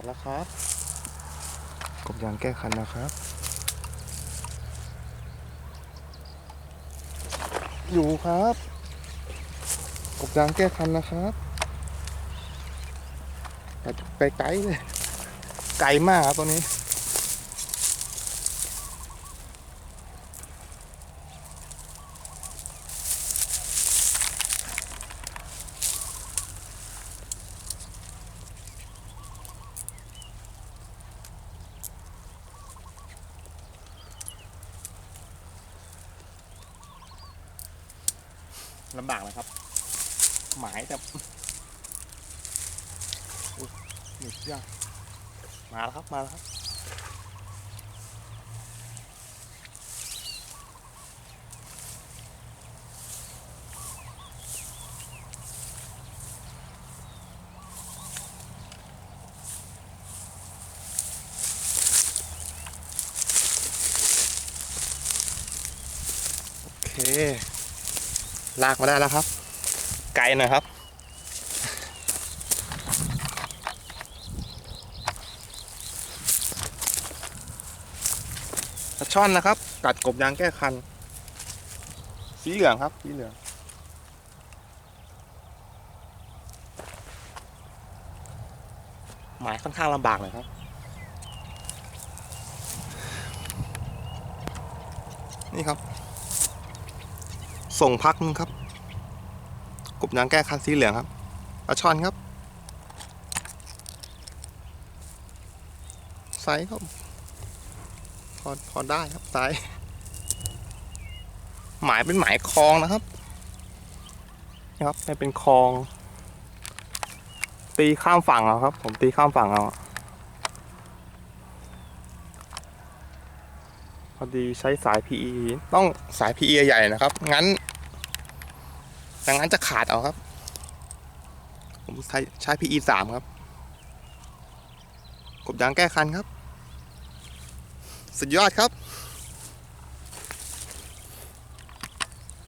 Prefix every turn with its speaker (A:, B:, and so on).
A: ดแล้วครับกบยางแก้คันนะครับ อยู่ครับ กบยางแก้คันนะครับไปไกลเลย ไกลมากครับตัวนี้ ลำบากนะครับ หมายแต่อุ๊ยหนี่ยากมาแล้วครับ มาแล้วครับโอเค ลากมาได้แล้วครับ ไกลหน่อยครับช่อนนะครับ กัดกบยางแก้คัน สีเหลืองครับสีเหลืองหมายค่อนข้างลำบากหน่อยครับ นี่ครับ ส่งพักนึงครับ กบยางแก้คันสีเหลืองครับปลาช่อนครับไซส์ครับพอพอได้ครับไซส์หมายเป็นหมายคลองนะครับนี่ครับไม่เป็นคลอง ตีข้ามฝั่งเอาครับ ผมตีข้ามฝั่งเอาพอดีใช้สาย PE ต้องสาย PE ใหญ่ๆนะครับ งั้น ดังนั้นจะขาดเอาครับ ผมใช้ใช้ PE สามครับ กบยางแก้คันครับ สุดยอดครับ